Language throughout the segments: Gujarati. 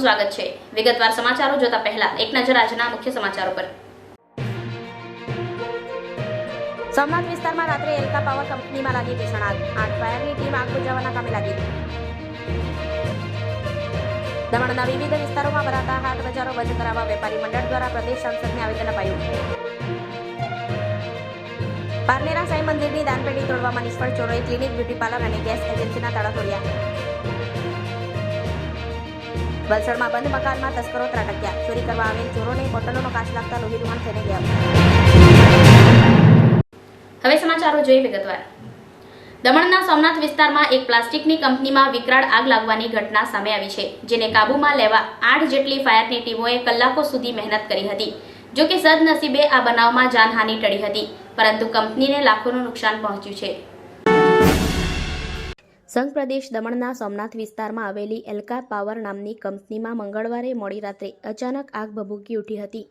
સ્વાગત છે. વિગતવાર સમાચારો જોતા પહેલા એક નજર આજના મુખ્ય સમાચારો પર. સોમનાથ વિસ્તારમાં રાત્રે એલકા પાવર કંપનીમાં લાગી ભીષણ આગ. આઠ ફાયરની ટીમ આગ બુજાવવાના કામે લાગી. દમણના વિવિધ વિસ્તારોમાં ભરાતા હાટ બજારો બંધ કરાવવા વેપારી મંડળ દ્વારા પ્રદેશ સંસદને આવેદન અપાયું. પારનેરા સાંઈ મંદિરની દાનપેટી તોડવામાં નિષ્ફળ ચોરોએ ક્લિનિક બ્યુટી પાર્લર અને ગેસ એજન્સીના તાળા તોડ્યા. વલસાડમાં બંધ મકાનમાં તસ્કરો ત્રાટક્યા. ચોરી કરવા આવેલ ચોરોને બોટલોનો કાચ લાગતા લોહી લુહાણ થઈને ગયા. હવે સમાચારો જોઈએ વિગતવાર. દમણના સોમનાથ વિસ્તારમાં એક પ્લાસ્ટિકની કંપનીમાં વિકરાળ આગ લાગવાની ઘટના સામે આવી છે, જેને કાબૂમાં લેવા આઠ જેટલી ફાયરની ટીમોએ કલાકો સુધી મહેનત કરી હતી. જો કે સદનસીબે આ બનાવમાં જાનહાનિ ટળી હતી, પરંતુ કંપનીને લાખોનું નુકસાન પહોંચ્યું છે. સંઘ પ્રદેશ દમણના સોમનાથ વિસ્તારમાં આવેલી એલ્કા પાવર નામની કંપનીમાં મંગળવારે મોડી રાત્રે અચાનક આગ ભભૂકી ઉઠી હતી.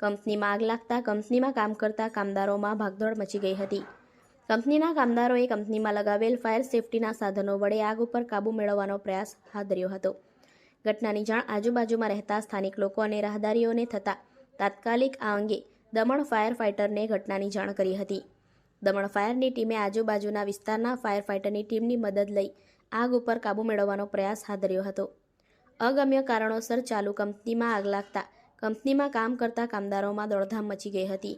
કંપનીમાં આગ લાગતા કંપનીમાં કામ કરતા કામદારોમાં ભાગદોડ મચી ગઈ હતી. કંપનીના કામદારોએ કંપનીમાં લગાવેલ ફાયર સેફટીના સાધનો વડે આગ ઉપર કાબૂ મેળવવાનો પ્રયાસ હાથ ધર્યો હતો. ઘટનાની જાણ આજુબાજુમાં રહેતા સ્થાનિક લોકો અને રાહદારીઓને થતાં તાત્કાલિક આ અંગે દમણ ફાયર ફાઇટરને ઘટનાની જાણ કરી હતી. દમણ ફાયરની ટીમે આજુબાજુના વિસ્તારના ફાયર ફાઇટરની ટીમની મદદ લઈ આગ ઉપર કાબૂ મેળવવાનો પ્રયાસ હાથ ધર્યો હતો. અગમ્ય કારણોસર ચાલુ કંપનીમાં આગ લાગતા કંપનીમાં કામ કરતા કામદારોમાં દોડધામ મચી ગઈ હતી.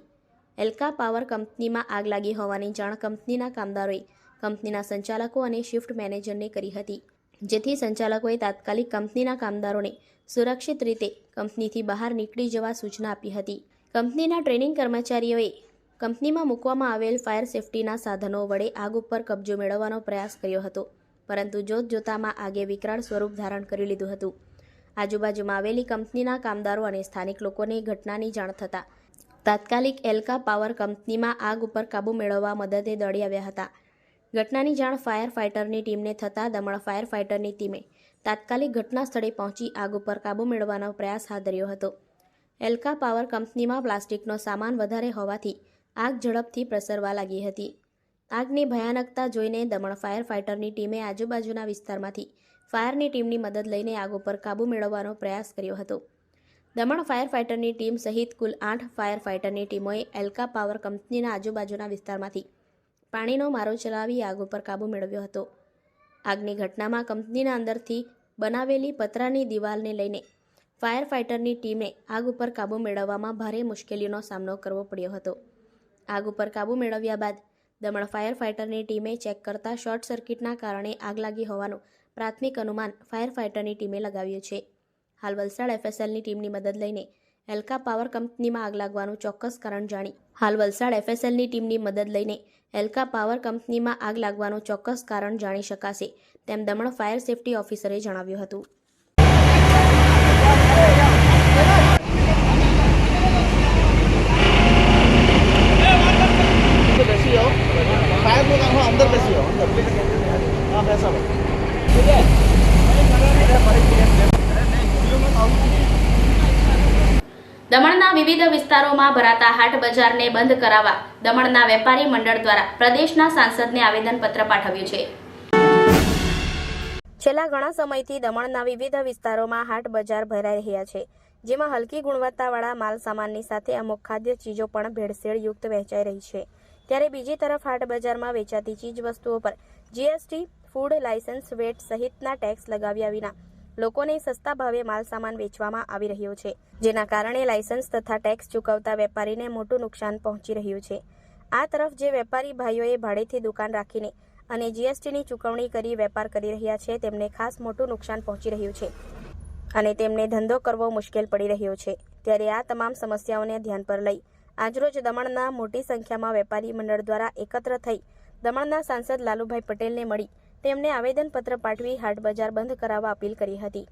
એલ્કા પાવર કંપનીમાં આગ લાગી હોવાની જાણ કંપનીના કામદારોએ કંપનીના સંચાલકો અને શિફ્ટ મેનેજરને કરી હતી. જેથી સંચાલકોએ તાત્કાલિક કંપનીના કામદારોને સુરક્ષિત રીતે કંપનીથી બહાર નીકળી જવા સૂચના આપી હતી. કંપનીના ટ્રેનિંગ કર્મચારીઓએ કંપનીમાં મૂકવામાં આવેલ ફાયર સેફટીના સાધનો વડે આગ ઉપર કબજો મેળવવાનો પ્રયાસ કર્યો હતો. પરંતુ જોત જોતામાં આગે વિકરાળ સ્વરૂપ ધારણ કરી લીધું હતું. આજુબાજુમાં આવેલી કંપનીના કામદારો અને સ્થાનિક લોકોને ઘટનાની જાણ થતાં તાત્કાલિક એલ્કા પાવર કંપનીમાં આગ ઉપર કાબૂ મેળવવા મદદે દોડી આવ્યા હતા. ઘટનાની જાણ ફાયર ફાઇટરની ટીમને થતાં દમણ ફાયર ફાઇટરની ટીમે તાત્કાલિક ઘટના સ્થળે પહોંચી આગ ઉપર કાબૂ મેળવવાનો પ્રયાસ હાથ ધર્યો હતો. એલ્કા પાવર કંપનીમાં પ્લાસ્ટિકનો સામાન વધારે હોવાથી આગ ઝડપથી પ્રસરવા લાગી હતી. આગની ભયાનકતા જોઈને દમણ ફાયર ફાઇટરની ટીમે આજુબાજુના વિસ્તારમાંથી ફાયરની ટીમની મદદ લઈને આગ ઉપર કાબૂ મેળવવાનો પ્રયાસ કર્યો હતો. દમણ ફાયર ફાઇટરની ટીમ સહિત કુલ આઠ ફાયર ફાઇટરની ટીમોએ એલ્કા પાવર કંપનીના આજુબાજુના વિસ્તારમાંથી પાણીનો મારો ચલાવી આગ ઉપર કાબૂ મેળવ્યો હતો. આગની ઘટનામાં કંપનીના અંદરથી બનાવેલી પતરાની દિવાલને લઈને ફાયર ફાઇટરની ટીમે આગ ઉપર કાબૂ મેળવવામાં ભારે મુશ્કેલીનો સામનો કરવો પડ્યો હતો. આગ ઉપર કાબૂ મેળવ્યા બાદ દમણ ફાયર ફાઇટરની ટીમે ચેક કરતા શોર્ટ સર્કિટના કારણે આગ લાગી હોવાનું પ્રાથમિક અનુમાન ફાયર ફાઇટરની ટીમે લગાવ્યું છે. હાલ વલસાડ એફએસએલની ટીમની મદદ લઈને એલ્કા પાવર કંપનીમાં આગ લાગવાનું ચોક્કસ કારણ જાણી હાલ વલસાડ એફએસએલની ટીમની મદદ લઈને એલ્કા પાવર કંપનીમાં આગ લાગવાનું ચોક્કસ કારણ જાણી શકાશે, તેમ દમણ ફાયર સેફટી ઓફિસરે જણાવ્યું હતું. દમણના વિવિધ વિસ્તારોમાં ભરાતા હાટ બજારને બંધ કરાવવા દમણના વેપારી મંડળ દ્વારા પ્રદેશના સાંસદને આવેદનપત્ર પાઠવ્યું છે. છેલ્લા ઘણા સમયથી દમણના વિવિધ વિસ્તારોમાં હાટ બજાર ભરાઈ રહ્યા છે, જેમાં હલકી ગુણવત્તાવાળા માલ સામાનની સાથે અમુક ખાદ્ય ચીજો પણ ભેળસેળયુક્ત વહેંચાઈ રહી છે. ત્યારે બીજી તરફ હાટ બજારમાં વેચાતી ચીજ વસ્તુઓ પર જીએસટી, ફૂડ લાયસન્સ વેટ સહિતના ટેક્સ લગાવ્યા વિના લોકોને સસ્તા ભાવે માલ સામાન વેચવામાં આવી રહ્યો છે, જેના કારણે લાયસન્સ તથા ટેક્સ ચૂકવતા વેપારીને મોટું નુકસાન પહોંચી રહ્યું છે. આ તરફ જે વેપારી ભાઈઓએ ભાડેથી દુકાન રાખીને અને જીએસટીની ચૂકવણી કરી વેપાર કરી રહ્યા છે, તેમને ખાસ મોટું નુકસાન પહોંચી રહ્યું છે અને તેમને ધંધો કરવો મુશ્કેલ પડી રહ્યો છે. ત્યારે આ તમામ સમસ્યાઓને ધ્યાન પર લઈ આજરોજ દમણના મોટી સંખ્યામાં વેપારી મંડળ દ્વારા એકત્ર થઈ દમણના સાંસદ લાલુભાઈ પટેલને મળી તેમને આવેદનપત્ર પાઠવી હાટ બજાર બંધ કરાવવા અપીલ કરી હતી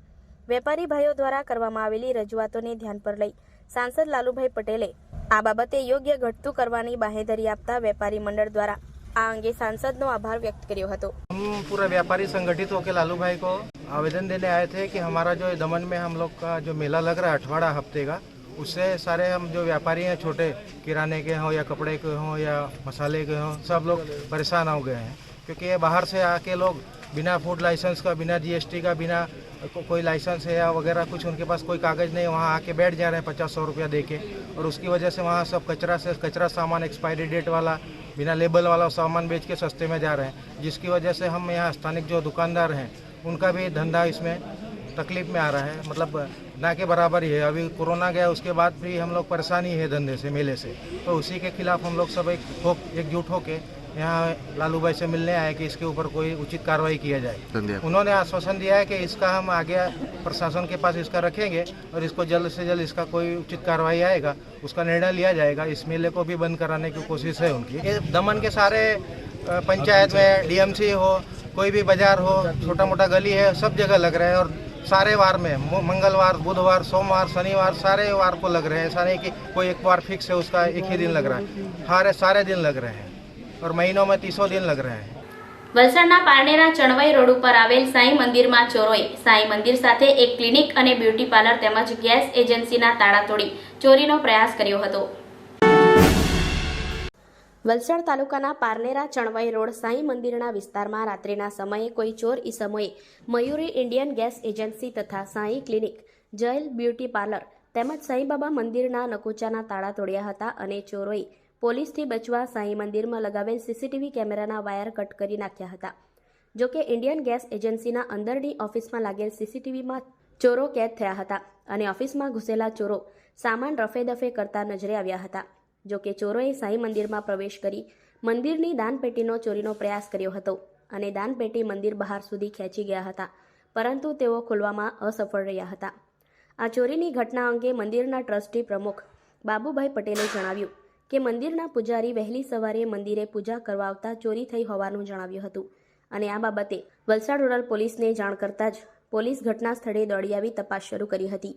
વેપારી ભાઈઓ દ્વારા કરવામાં આવેલી રજૂઆતોને ધ્યાન પર લઈ સાંસદ લાલુભાઈ પટેલે આ બાબતે યોગ્ય ઘટતું કરવાની બાહેધરી આપતા વેપારી મંડળ દ્વારા આ અંગે સાંસદનો આભાર વ્યક્ત કર્યો હતો हम पूरा व्यापारी संगठित होकर लालू भाई को आवेदन देने आए थे कि हमारा जो दमन में हम लोग का जो मेला लग रहा है अठवाड़ा हफ्ते का उससे सारे हम जो व्यापारी हैं छोटे किराने के हों या कपड़े के हों या मसाले के हों सब लोग परेशान हो गए हैं। क्योंकि ये बाहर से आके लोग बिना फ़ूड लाइसेंस का बिना जीएसटी का बिना को, कोई लाइसेंस है या वगैरह कुछ उनके पास कोई कागज़ नहीं वहाँ आके बैठ जा रहे हैं पचास सौ रुपया दे के। और उसकी वजह से वहाँ सब कचरा से कचरा सामान एक्सपायरी डेट वाला बिना लेबल वाला सामान बेच के सस्ते में जा रहे हैं। जिसकी वजह से हम यहाँ स्थानिक जो दुकानदार हैं उनका भी धंधा इसमें तकलीफ़ में आ रहा है। मतलब ना के बराबर ही है। अभी कोरोना गया उसके बाद भी हम लोग परेशानी है धंधे से मेले से। तो उसी के खिलाफ हम लोग सब एक हो एकजुट होके यहाँ लालू भाई से मिलने आए कि इसके ऊपर कोई उचित कार्रवाई किया जाए। उन्होंने आश्वासन दिया है कि इसका हम आगे प्रशासन के पास इसका रखेंगे और इसको जल्द से जल्द इसका कोई उचित कार्रवाई आएगा उसका निर्णय लिया जाएगा। इस मेले को भी बंद कराने की कोशिश है उनकी। दमन के सारे पंचायत में डीएमसी हो कोई भी बाज़ार हो छोटा मोटा गली है सब जगह लग रहा है और सारे वार में मु- मंगलवार बुधवार सोमवार शनिवार सारे वार को लग रहे हैं ऐसा नहीं कि कोई एक बार फिक्स है उसका एक ही दिन लग रहा है सारे सारे दिन लग रहे हैं और महीनों में तीसों दिन लग रहे हैं વલસાડના પારનેરા ચણવાઈ રોડ ઉપર આવેલ સાંઈ મંદિરમાં ચોરોએ સાંઈ મંદિર સાથે એક ક્લિનિક અને બ્યુટી પાર્લર તેમજ ગેસ એજન્સીના તાળા તોડી ચોરીનો પ્રયાસ કર્યો હતો વલસાડ તાલુકાના પારનેરા ચણવાઈ રોડ સાંઈ મંદિરના વિસ્તારમાં રાત્રિના સમયે કોઈ ચોર ઈસમોએ મયુરી ઇન્ડિયન ગેસ એજન્સી તથા Sai clinic, Jayal beauty parlour તેમજ સાંઈબાબા મંદિરના નકુચાના તાળા તોડ્યા હતા અને ચોરોએ પોલીસથી બચવા સાંઈ મંદિરમાં લગાવેલ સીસીટીવી કેમેરાના વાયર કટ કરી નાખ્યા હતા. જોકે ઇન્ડિયન ગેસ એજન્સીના અંદરની ઓફિસમાં લાગેલ સીસીટીવીમાં ચોરો કેદ થયા હતા અને ઓફિસમાં ઘૂસેલા ચોરો સામાન રફેદફે કરતા નજરે આવ્યા હતા. જોકે ચોરોએ સાંઈ મંદિરમાં પ્રવેશ કરી મંદિરની દાનપેટીનો ચોરીનો પ્રયાસ કર્યો હતો અને દાનપેટી મંદિર બહાર સુધી ખેંચી ગયા હતા, પરંતુ તેઓ ખોલવામાં અસફળ રહ્યા હતા. આ ચોરીની ઘટના અંગે મંદિરના ટ્રસ્ટી પ્રમુખ બાબુભાઈ પટેલે જણાવ્યું કે મંદિરના પૂજારી વહેલી સવારે મંદિરે પૂજા કરવા આવતા ચોરી થઈ હોવાનું જણાવ્યું હતું અને આ બાબતે વલસાડ રૂરલ પોલીસને જાણ કરતાં જ પોલીસ ઘટના સ્થળે દોડી આવી તપાસ શરૂ કરી હતી.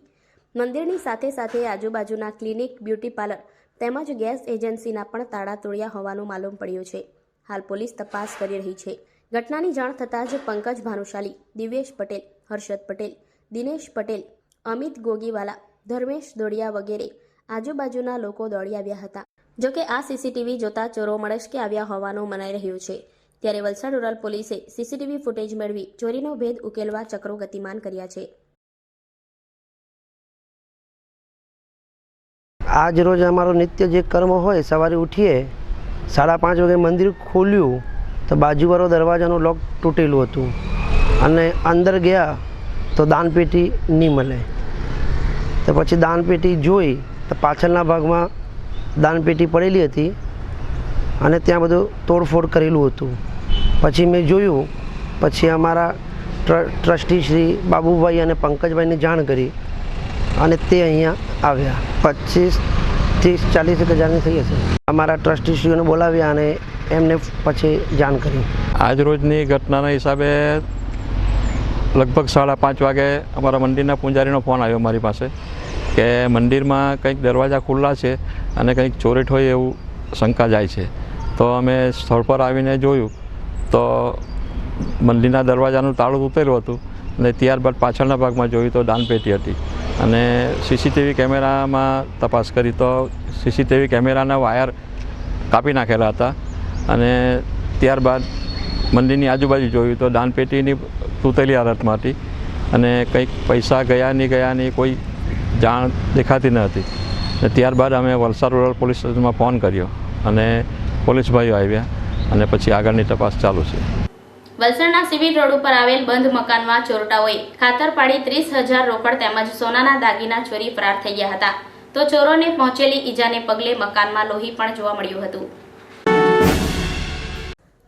મંદિરની સાથે સાથે આજુબાજુના ક્લિનિક, બ્યુટી પાર્લર તેમજ ગેસ એજન્સીના પણ તાળા તોડ્યા હોવાનું માલુમ પડ્યું છે. હાલ પોલીસ તપાસ કરી રહી છે. ઘટનાની જાણ થતાં જ પંકજ ભાનુશાલી દિવ્યેશ પટેલ, હર્ષદ પટેલ, દિનેશ પટેલ, અમિત ગોગીવાલા, ધર્મેશ દોડિયા વગેરે આજુબાજુના લોકો દોડી આવ્યા હતા. જોકે આ સીસીટીવી જોતા ચોરો મળસ્કે આવ્યા હોવાનું મનાઈ રહ્યું છે. ત્યારે વલસાડ રૂરલ પોલીસે સીસીટીવી ફૂટેજ મેળવી ચોરીનો ભેદ ઉકેલવા ચક્રો ગતિમાન કર્યા છે. આજ રોજ અમારો નિત્ય જે કર્મ હોય, સવારે ઉઠીએ, સાડા પાંચ વાગે મંદિર ખોલ્યું, તો બાજુવાળો દરવાજાનું લોક તૂટેલું હતું. અને અંદર ગયા, તો દાનપેટી નહીં મળે. તો પછી દાનપેટી જોઈ, તો પાછળના ભાગમાં દાનપેટી પડેલી હતી અને ત્યાં બધું તોડફોડ કરેલું હતું. પછી મેં જોયું, પછી અમારા ટ્ર, ટ્રસ્ટી શ્રી બાબુભાઈ અને પંકજભાઈને જાણ કરી. અને તે અહીંયા આવ્યા. પચીસ ત્રીસ ચાલીસ એક હજારની થઈ હશે. અમારા ટ્રસ્ટીશ્રીઓને બોલાવ્યા અને એમને પછી જાણ કરી. આજ રોજની ઘટનાના હિસાબે લગભગ સાડા પાંચ વાગે અમારા મંદિરના પૂંજારીનો ફોન આવ્યો મારી પાસે કે મંદિરમાં કંઈક દરવાજા ખુલ્લા છે અને કંઈક ચોરીઠ હોય એવું શંકા જાય છે. તો અમે સ્થળ પર આવીને જોયું તો મંદિરના દરવાજાનું તાળું તૂટેલું હતું અને ત્યારબાદ પાછળના ભાગમાં જોયું તો દાનપેટી હતી. અને સીસીટીવી કેમેરામાં તપાસ કરી તો સીસીટીવી કેમેરાના વાયર કાપી નાખેલા હતા. અને ત્યારબાદ મંદિરની આજુબાજુ જોયું તો દાનપેટીની તૂટેલી હાલતમાં હતી અને કંઈક પૈસા ગયા નહીં ગયા નહીં કોઈ જાણ દેખાતી ન હતી. અને ત્યારબાદ અમે વલસાડ રૂરલ પોલીસ સ્ટેશનમાં ફોન કર્યો અને પોલીસ ભાઈઓ આવ્યા અને પછી આગળની તપાસ ચાલુ છે. વલસાડના સિવિલ રોડ ઉપર આવેલ બંધ મકાનમાં ચોરટાઓએ ખાતર પાડી ત્રીસ હજાર રોકડ તેમજ સોનાના દાગીના ચોરી ફરાર થઈ ગયા હતા. તો ચોરોને પહોંચેલી ઈજાને પગલે મકાનમાં લોહી પણ જોવા મળ્યું હતું.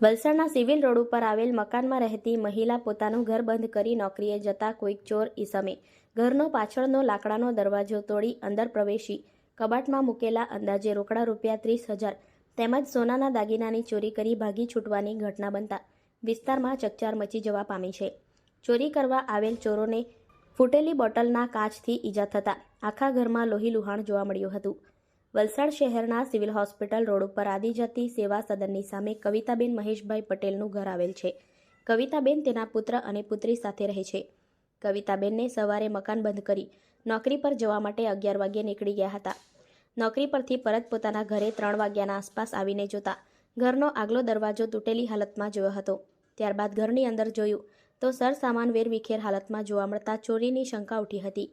વલસાડના સિવિલ રોડ ઉપર આવેલ મકાનમાં રહેતી મહિલા પોતાનું ઘર બંધ કરી નોકરીએ જતા કોઈક ચોર ઈસમે. ઘરનો પાછળનો લાકડાનો દરવાજો તોડી અંદર પ્રવેશી. કબાટમાં મૂકેલા અંદાજે રોકડા રૂપિયા ત્રીસ હજાર તેમજ સોનાના દાગીનાની ચોરી કરી ભાગી છૂટવાની ઘટના બનતા વિસ્તારમાં ચકચાર મચી જવા પામી છે. ચોરી કરવા આવેલ ચોરોને ફૂટેલી બોટલના કાચથી ઈજા થતાં આખા ઘરમાં લોહી લુહાણ જોવા મળ્યું હતું. વલસાડ શહેરના સિવિલ હોસ્પિટલ રોડ ઉપર આદિજાતિ સેવા સદનની સામે કવિતાબેન મહેશભાઈ પટેલનું ઘર આવેલ છે. કવિતાબેન તેના પુત્ર અને પુત્રી સાથે રહે છે. કવિતાબેનને સવારે મકાન બંધ કરી નોકરી પર જવા માટે અગિયાર વાગ્યે નીકળી ગયા હતા. નોકરી પરથી પરત પોતાના ઘરે ત્રણ વાગ્યાના આસપાસ આવીને જોતા ઘરનો આગલો દરવાજો તૂટેલી હાલતમાં જોયો હતો. ત્યારબાદ ઘરની અંદર જોયું તો સરસામાન વેરવિખેર હાલતમાં જોવા મળતા ચોરીની શંકા ઉઠી હતી.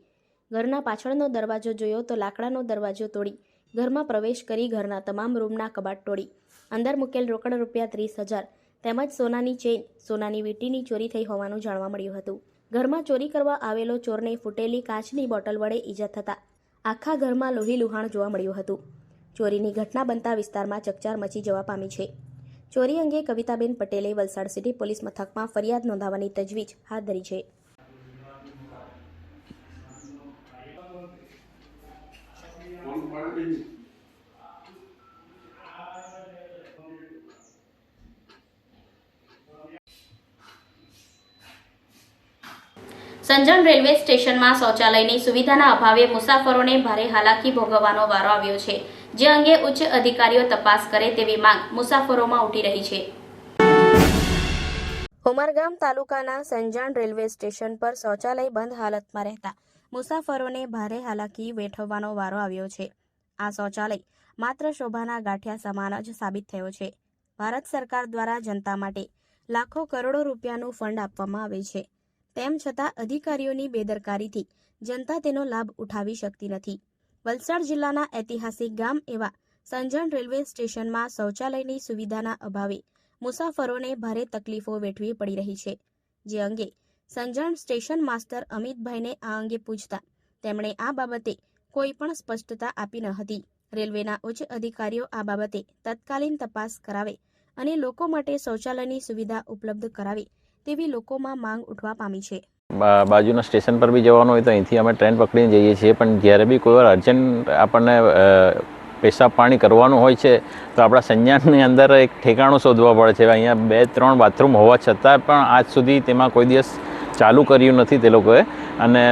ઘરના પાછળનો દરવાજો જોયો તો લાકડાનો દરવાજો તોડી ઘરમાં પ્રવેશ કરી ઘરના તમામ રૂમના કબાટ તોડી. અંદર મૂકેલ રોકડ રૂપિયા ત્રીસ હજાર તેમજ સોનાની ચેઇન, સોનાની વીંટીની ચોરી થઈ હોવાનું જાણવા મળ્યું હતું. ઘરમાં ચોરી કરવા આવેલો ચોરને ફૂટેલી કાચની બોટલ વડે ઈજા થતાં આખા ઘરમાં લોહી લુહાણ જોવા મળ્યું હતું. ચોરીની ઘટના બનતા વિસ્તારમાં ચકચાર મચી જવા પામી છે. ચોરી અંગે કવિતાબેન પટેલે વલસાડ સિટી પોલીસ મથકમાં ફરિયાદ નોંધાવવાની તજવીજ હાથ ધરી છે. સંજણ રેલવે સ્ટેશનમાં શૌચાલયની સુવિધાના અભાવે મુસાફરોને ભારે હાલાકી ભોગવવાનો વારો આવ્યો છે. જે અંગે ઉચ્ચ અધિકારીઓ તપાસ કરે તેવી માંગ મુસાફરોમાં ઉઠી રહી છે. ઉમરગામ તાલુકાના સંજાણ રેલવે સ્ટેશન પર શૌચાલય બંધ હાલતમાં રહેતા મુસાફરોને ભારે હાલાકી વેઠવવાનો વારો આવ્યો છે. આ શૌચાલય માત્ર શોભાના ગાંઠિયા સમાન જ સાબિત થયો છે. ભારત સરકાર દ્વારા જનતા માટે લાખો કરોડો રૂપિયાનું ફંડ આપવામાં આવે છે. તેમ છતાં અધિકારીઓની બેદરકારીથી જનતા તેનો લાભ ઉઠાવી શકતી નથી. વલસાડ જિલ્લાના ઐતિહાસિક ગામ એવા સંજણ રેલવે સ્ટેશનમાં શૌચાલયની સુવિધાના અભાવે મુસાફરોને ભારે તકલીફો વેઠવી પડી રહી છે. જે અંગે સંજણ સ્ટેશન માસ્ટર અમિતભાઈને આ અંગે પૂછતા તેમણે આ બાબતે કોઈ પણ સ્પષ્ટતા આપી ન હતી. રેલવેના ઉચ્ચ અધિકારીઓ આ બાબતે તત્કાલીન તપાસ કરાવે અને લોકો માટે શૌચાલયની સુવિધા ઉપલબ્ધ કરાવે તેવી લોકોમાં માંગ ઉઠવા પામી છે. બાજુના સ્ટેશન પર બી જવાનું હોય તો અહીંથી અમે ટ્રેન પકડીને જઈએ છીએ. પણ જ્યારે બી કોઈ વાર અર્જન્ટ આપણને પેશાબ પાણી કરવાનું હોય છે, તો આપણા સંજ્ઞાનની અંદર એક ઠેકાણું શોધવા પડે છે. અહીંયા બે ત્રણ બાથરૂમ હોવા છતાં પણ આજ સુધી તેમાં કોઈ દિવસ ચાલુ કર્યું નથી તે લોકોએ. અને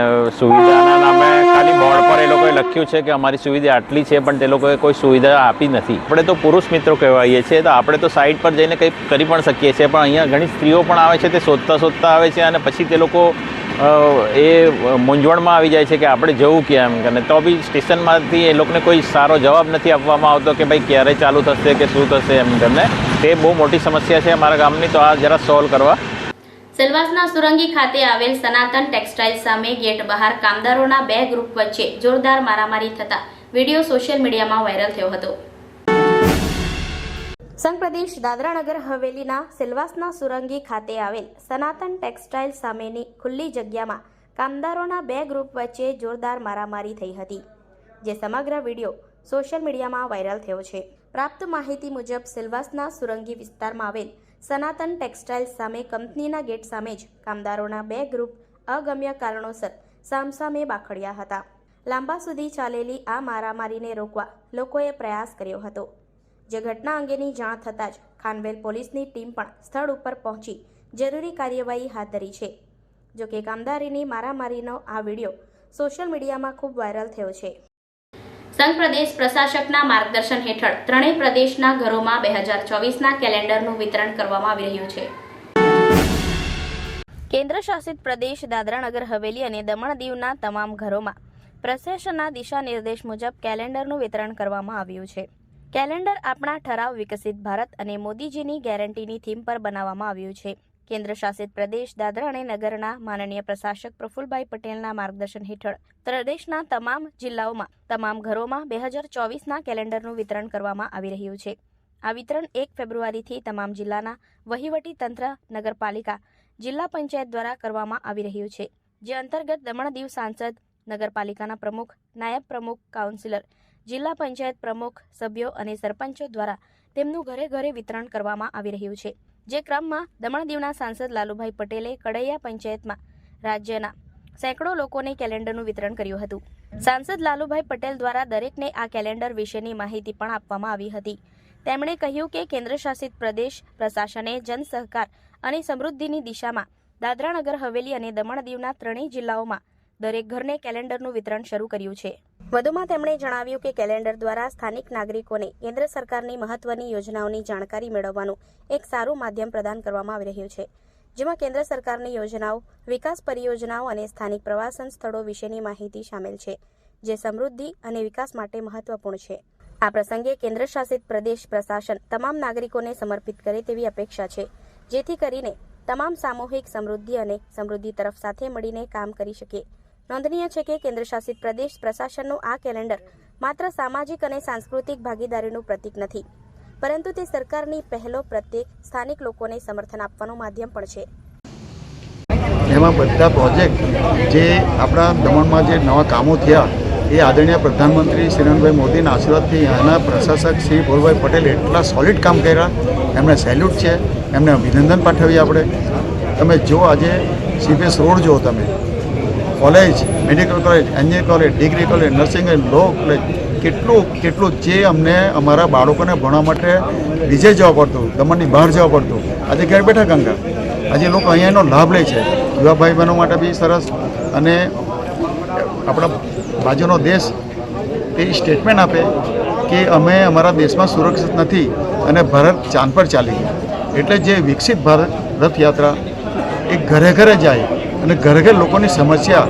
સુવિધાના નામે ખાલી બોર્ડ પર એ લોકોએ લખ્યું છે કે અમારી સુવિધા આટલી છે, પણ તે લોકોએ કોઈ સુવિધા આપી નથી. આપણે તો પુરુષ મિત્રો કહેવાઈએ છીએ, તો આપણે તો સાઈડ પર જઈને કંઈક કરી પણ શકીએ છીએ, પણ અહીંયા ઘણી સ્ત્રીઓ પણ આવે છે, તે શોધતા શોધતા આવે છે, અને પછી તે લોકો એ મૂંઝવણમાં આવી જાય છે કે આપણે જવું ક્યાં એમ અને તો બી સ્ટેશનમાંથી એ લોકોને કોઈ સારો જવાબ નથી આપવામાં આવતો કે ભાઈ ક્યારે ચાલુ થશે કે શું થશે એમ તેમને તે બહુ મોટી સમસ્યા છે અમારા ગામની, તો આ જરા સોલ્વ કરવા સેલવાસના સુરંગી ખાતે આવેલ સનાતન ટેક્સટાઇલ સામે ગેટ બહાર કામદારોના બે ગ્રુપ વચ્ચે જોરદાર મારામારી થતા વીડિયો સોશિયલ મીડિયામાં વાયરલ થયો હતો. સંઘ પ્રદેશ દાદરાનગર હવેલીના સેલવાસના સુરંગી ખાતે આવેલ સનાતન ટેક્સટાઇલ સામેની ખુલ્લી જગ્યામાં કામદારોના બે ગ્રુપ વચ્ચે જોરદાર મારામારી થઈ હતી, જે સમગ્ર વીડિયો સોશિયલ મીડિયામાં વાયરલ થયો છે. પ્રાપ્ત માહિતી મુજબ, સેલવાસના સુરંગી વિસ્તારમાં આવેલ સનાતન ટેક્સટાઇલ સામે કંપનીના ગેટ સામે જ કામદારોના બે ગ્રુપ અગમ્ય કારણોસર સામસામે બાખડ્યા હતા. લાંબા સુધી ચાલેલી આ મારામારીને રોકવા લોકોએ પ્રયાસ કર્યો હતો. જે ઘટના અંગેની જાણ થતાં જ ખાનવેલ પોલીસની ટીમ પણ સ્થળ ઉપર પહોંચી જરૂરી કાર્યવાહી હાથ ધરી છે. જોકે કામદારીની મારામારીનો આ વીડિયો સોશિયલ મીડિયામાં ખૂબ વાયરલ થયો છે. સંઘ પ્રદેશ પ્રશાસકના માર્ગદર્શન હેઠળ ત્રણેય પ્રદેશના ઘરોમાં બે હજાર ચોવીસના કેલેન્ડરનું વિતરણ કરવામાં આવી રહ્યું છે. કેન્દ્ર શાસિત પ્રદેશ દાદરાનગર, હવેલી અને દમણ દીવના તમામ ઘરોમાં પ્રશાસનના દિશા નિર્દેશ મુજબ કેલેન્ડરનું વિતરણ કરવામાં આવ્યું છે. કેલેન્ડર આપણા ઠરાવ વિકસિત ભારત અને મોદીજીની ગેરંટીની થીમ પર બનાવવામાં આવ્યું છે. કેન્દ્ર શાસિત પ્રદેશ દાદરા અને નગરના માનનીય પ્રશાસક પ્રફુલભાઈ પટેલના માર્ગદર્શન હેઠળ પ્રદેશના તમામ જિલ્લાઓમાં, તમામ ઘરોમાં બે હજાર ચોવીસના કેલેન્ડરનું વિતરણ કરવામાં આવી રહ્યું છે. આ વિતરણ એક ફેબ્રુઆરીથી તમામ જિલ્લાના વહીવટી તંત્ર, નગરપાલિકા, જિલ્લા પંચાયત દ્વારા કરવામાં આવી રહ્યું છે. જે અંતર્ગત દમણ દીવ સાંસદ, નગરપાલિકાના પ્રમુખ, નાયબ પ્રમુખ, કાઉન્સિલર, જિલ્લા પંચાયત પ્રમુખ, સભ્યો અને સરપંચો દ્વારા તેમનું ઘરે ઘરે વિતરણ કરવામાં આવી રહ્યું છે. જે ક્રમમાં દમણ દીવના સાંસદ લાલુભાઈ પટેલે કડૈયા પંચાયતમાં રાજ્યના સેંકડો લોકોને કેલેન્ડરનું વિતરણ કર્યું હતું. સાંસદ લાલુભાઈ પટેલ દ્વારા દરેકને આ કેલેન્ડર વિશેની માહિતી પણ આપવામાં આવી હતી. તેમણે કહ્યું કે કેન્દ્ર શાસિત પ્રદેશ પ્રશાસને જન સહકાર અને સમૃદ્ધિની દિશામાં દાદરાનગર, હવેલી અને દમણ દીવના ત્રણેય જિલ્લાઓમાં દરેક ઘરને કેલેન્ડરનું વિતરણ શરૂ કર્યું છે. વધુમાં તેમણે જણાવ્યું કે કેલેન્ડર દ્વારા સ્થાનિક નાગરિકોને કેન્દ્ર સરકારની મહત્વની યોજનાઓની જાણકારી મેળવવાનું એક સારું માધ્યમ પ્રદાન કરવામાં આવી રહ્યું છે. જેમાં કેન્દ્ર સરકારની યોજનાઓ, વિકાસ પરિયોજનાઓ અને સ્થાનિક પ્રવાસન સ્થળો વિશેની માહિતી સામેલ છે, જે સમૃદ્ધિ અને વિકાસ માટે મહત્વપૂર્ણ છે. આ પ્રસંગે કેન્દ્ર શાસિત પ્રદેશ પ્રશાસન તમામ નાગરિકોને સમર્પિત કરે તેવી અપેક્ષા છે, જેથી કરીને તમામ સામૂહિક સમૃદ્ધિ અને સમૃદ્ધિ તરફ સાથે મળીને કામ કરી શકે. નોંધનીય છે કે કેન્દ્ર શાસિત પ્રદેશ પ્રશાસનનું આ કેલેન્ડર માત્ર સામાજિક અને સાંસ્કૃતિક ભાગીદારીનું પ્રતીક નથી. પરંતુ તે સરકારની પહેલો પ્રત્યે સ્થાનિક લોકોને સમર્થન આપવાનું માધ્યમ પણ છે. એમાં બધા પ્રોજેક્ટ જે આપણા દમણમાં જે નવા કામો થયા, એ આદરણીય પ્રધાનમંત્રી શ્રીનભાઈ મોદીના આશીર્વાદથી આના પ્રશાસક શ્રી ભોલભાઈ પટેલે એટલા સોલિડ કામ કર્યા. એમને સેલ્યુટ છે, એમને અભિનંદન પાઠવીએ આપણે. તમે જો આજે સીપીએસ રોડ જુઓ તમે college medical college engineer college degree college nursing college law college કેટલું કેટલું જે અમને અમારા બાળકોને ભણવા માટે બીજે જવા પડતું, દમણની બહાર જવા પડતું. આજે ઘેર બેઠા ગંગા. આજે લોકો અહીંયા એનો લાભ લે છે. યુવા ભાઈ બહેનો માટે બી સરસ. અને આપણા બાજુનો દેશ એ સ્ટેટમેન્ટ આપે કે અમે અમારા દેશમાં સુરક્ષિત નથી અને ભારત ચાંદ પર ચાલી ગયા. એટલે જે વિકસિત ભારત રથયાત્રા એ ઘરે ઘરે જાય. અને ઘરે ઘરે લોકોની સમસ્યા,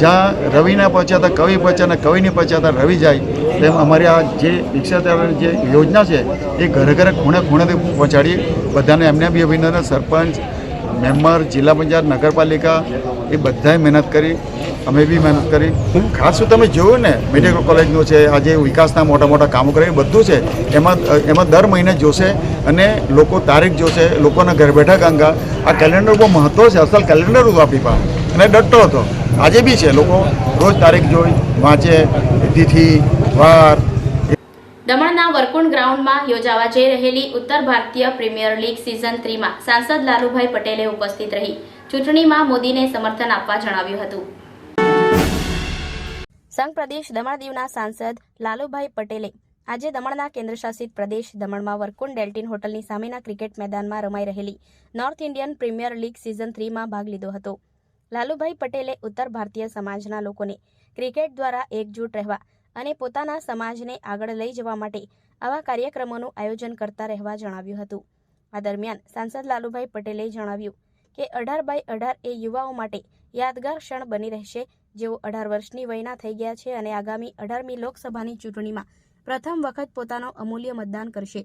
જ્યાં રવિ ના પહોંચ્યા કવિ પહોંચ્યા અને કવિ નહીં પહોંચ્યા હતા, રવિ જાય તેમ અમારી આ જે વિકસિત જે યોજના છે, એ ઘરે ઘરે ખૂણે ખૂણેથી પહોંચાડી, બધાને એમને બી અભિનંદન, સરપંચ, મેમ્બર, જિલ્લા પંચાયત, નગરપાલિકા, એ બધાએ મહેનત કરી. અમે બી મહેનત કરી. ખાસ શું તમે જોયું ને મેડિકલ કોલેજનું છે, આજે વિકાસના મોટા મોટા કામો કરે બધું છે, એમાં એમાં દર મહિને જોશે અને લોકો તારીખ જોશે, લોકોના ઘર બેઠા ગંગા. આ કેલેન્ડર બહુ મહત્વ છે, અસલ કેલેન્ડર હતું આપણી પાસે. અને ડટ્ટો હતો. આજે બી છે, લોકો રોજ તારીખ જોઈ, વાંચે, તિથિ, વાર. દમણના વરકુંડ ગ્રાઉન્ડમાં યોજાવા જઈ રહેલી ઉત્તર ભારતીય પ્રીમિયર લીગ સિઝન થ્રીમાં સાંસદ લાલુભાઈ પટેલે ઉપસ્થિત રહી. ચૂંટણીમાં મોદીને સમર્થન આપવા જણાવ્યું હતું. સંઘ પ્રદેશ દમણ દીવના સાંસદ લાલુભાઈ પટેલે આજે દમણના કેન્દ્રશાસિત પ્રદેશ દમણમાં વર્કુન ડેલ્ટિન હોટલની સામેના ક્રિકેટ મેદાનમાં રમાઈ રહેલી North Indian Premier League season થ્રીમાં ભાગ લીધો હતો. લાલુભાઈ પટેલે ઉત્તર ભારતીય સમાજના લોકોને ક્રિકેટ દ્વારા એકજૂટ રહેવા અને પોતાના સમાજને આગળ લઈ જવા માટે આવા કાર્યક્રમોનું આયોજન કરતા રહેવા જણાવ્યું હતું. આ દરમિયાન સાંસદ લાલુભાઈ પટેલે જણાવ્યું કે અઢાર બાય અઢાર એ યુવાઓ માટે યાદગાર ક્ષણ બની રહેશે જેઓ અઢાર વર્ષની વયના થઈ ગયા છે અને આગામી અઢારમી લોકસભાની ચૂંટણીમાં પ્રથમ વખત પોતાનો અમૂલ્ય મતદાન કરશે.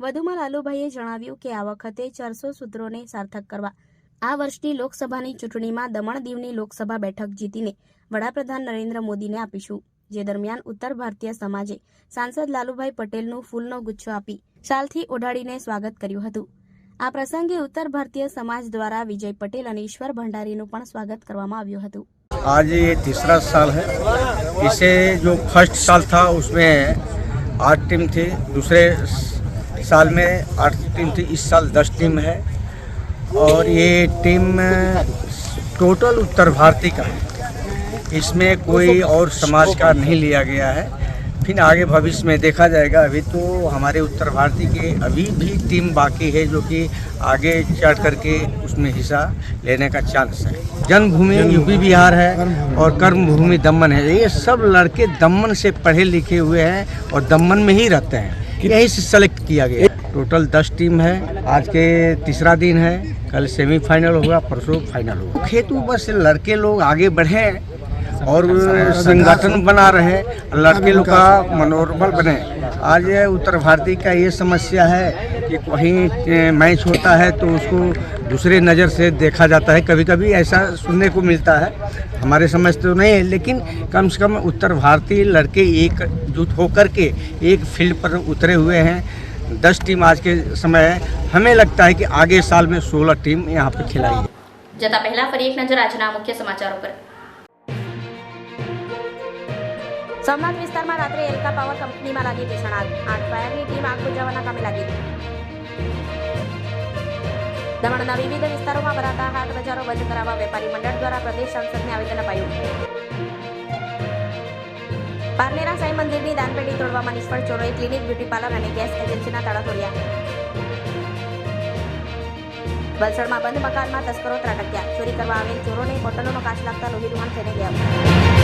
વધુમાં લાલુભાઈએ જણાવ્યું કે આ વખતે ચારસો સૂત્રોને સાર્થક કરવા આ વર્ષની લોકસભાની ચૂંટણીમાં દમણ દીવની લોકસભા બેઠક જીતીને વડાપ્રધાન નરેન્દ્ર મોદીને આપીશું. જે દરમિયાન ઉત્તર ભારતીય સમાજે સાંસદ લાલુભાઈ પટેલનું ફૂલનો ગુચ્છો આપી શાલથી ઓઢાડીને સ્વાગત કર્યું હતું. આ પ્રસંગે ઉત્તર ભારતીય સમાજ દ્વારા વિજય પટેલ અને ઈશ્વર ભંડારીનું પણ સ્વાગત કરવામાં આવ્યું હતું. आज ये तीसरा साल है। इसे जो फ़र्स्ट साल था, उसमें आठ टीम थी। दूसरे साल में आठ टीम थी, इस साल दस टीम है। और ये टीम टोटल उत्तर भारती का है। इसमें कोई और समाज का नहीं लिया गया है। फिर आगे भविष्य में देखा जाएगा। अभी तो हमारे उत्तर भारतीय के अभी भी टीम बाकी है जो कि आगे चढ़ करके उसमें हिस्सा लेने का चांस है। जन्मभूमि यूपी बिहार है और कर्मभूमि दमन है। ये सब लड़के दमन से पढ़े लिखे हुए हैं और दमन में ही रहते हैं। यही से सेलेक्ट किया गया। है। टोटल दस टीम है। आज के तीसरा दिन है। कल सेमीफाइनल होगा परसों फाइनल होगा। खेतु बस लड़के लोग आगे बढ़े। और संगठन बना रहे लड़के लोग का मनोबल बने आज ये उत्तर भारतीय का ये समस्या है कि कहीं ए, मैच होता है तो उसको दूसरे नज़र से देखा जाता है कभी कभी ऐसा सुनने को मिलता है हमारे समझ तो नहीं है लेकिन कम से कम उत्तर भारतीय लड़के एकजुट होकर के एक फील्ड पर उतरे हुए हैं दस टीम आज के समय है हमें लगता है कि आगे साल में सोलह टीम यहाँ पे खिलाई જતા પહેલા ફરી એક નજર આજના મુખ્ય સમાચારો પર સોમનાથ વિસ્તારમાં રાત્રે એલકા પાવર કંપનીમાં લાગી ભીષણ આગ. આઠ ફાયરની ટીમ આગ બુજાવવાના કામે લાગી. દમણના વિવિધ વિસ્તારોમાં ભરાતા હાટ બજારો બંધ કરાવવા વેપારી મંડળ દ્વારા પ્રદેશ સંસદને આવેદન અપાયું. પારનેરા સાંઈ મંદિરની દાનપેટી તોડવામાં નિષ્ફળ ચોરોએ ક્લિનિક બ્યુટી પાર્લર અને ગેસ એજન્સીના તાળા તોડ્યા. વલસાડમાં બંધ મકાનમાં તસ્કરો ત્રાટક્યા. ચોરી કરવા આવેલ ચોરોને બોટલોનો કાચ લાગતા લોહી લુહાણ થઈને ગયા.